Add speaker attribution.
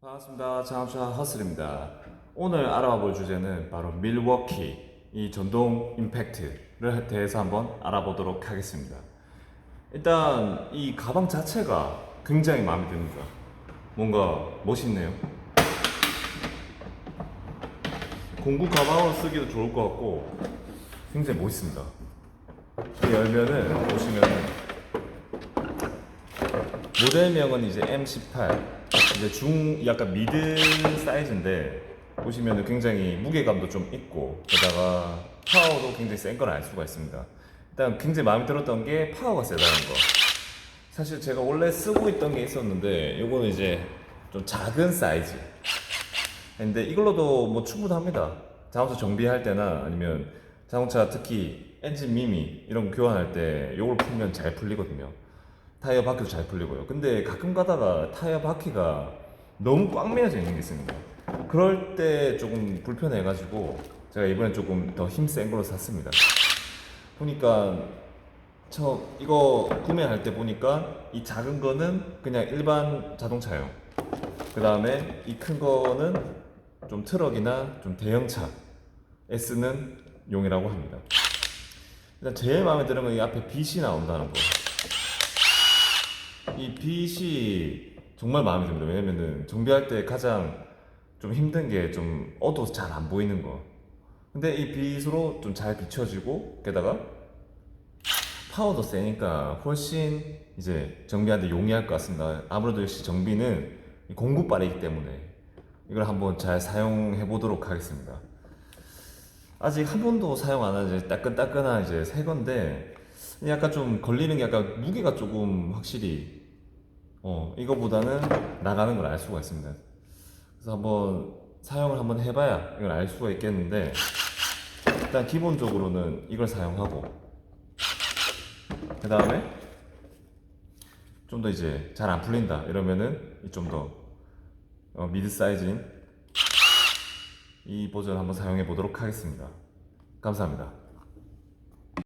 Speaker 1: 반갑습니다. 자동차 허슬입니다. 오늘 알아봐 볼 주제는 바로 밀워키 이 전동 임팩트를 대해서 한번 알아보도록 하겠습니다. 일단 이 가방 자체가 굉장히 마음에 듭니다. 뭔가 멋있네요. 공구 가방으로 쓰기도 좋을 것 같고 굉장히 멋있습니다. 이 열면은 보시면은 모델명은 이제 M18 이제 중 약간 미드 사이즈인데 보시면은 굉장히 무게감도 좀 있고 게다가 파워도 굉장히 센 걸 알 수가 있습니다. 일단 굉장히 마음에 들었던 게 파워가 세다는 거. 사실 제가 원래 쓰고 있던 게 있었는데 요거는 이제 좀 작은 사이즈. 근데 이걸로도 뭐 충분합니다. 자동차 정비할 때나 아니면 자동차 특히 엔진 미미 이런 거 교환할 때 요걸 풀면 잘 풀리거든요. 타이어 바퀴도 잘 풀리고요. 근데 가끔 가다가 타이어 바퀴가 너무 꽉 매여져 있는 게 있습니다. 그럴 때 조금 불편해가지고 제가 이번에 조금 더 힘센 걸로 샀습니다. 보니까 저 이거 구매할 때 보니까 이 작은 거는 그냥 일반 자동차용. 그 다음에 이 큰 거는 좀 트럭이나 좀 대형차 S는 용이라고 합니다. 일단 제일 마음에 드는 건 이 앞에 빛이 나온다는 거. 이 빛이 정말 마음에 듭니다. 왜냐면은 정비할 때 가장 좀 힘든 게 좀 어두워서 잘 안 보이는 거. 근데 이 빛으로 좀 잘 비춰지고 게다가 파워도 세니까 훨씬 이제 정비하는데 용이할 것 같습니다. 아무래도 역시 정비는 이 공구빨이기 때문에 이걸 한번 잘 사용해 보도록 하겠습니다. 아직 한 번도 사용 안 한 이제 따끈따끈한 이제 새 건데 약간 좀 걸리는 게 약간 무게가 조금 확실히 어 이거보다는 나가는 걸 알 수가 있습니다. 그래서 한번 사용을 한번 해봐야 이걸 알 수가 있겠는데 일단 기본적으로는 이걸 사용하고 그 다음에 좀 더 이제 잘 안 풀린다 이러면은 좀더 어, 미드 사이즈인 이 버전 한번 사용해 보도록 하겠습니다. 감사합니다.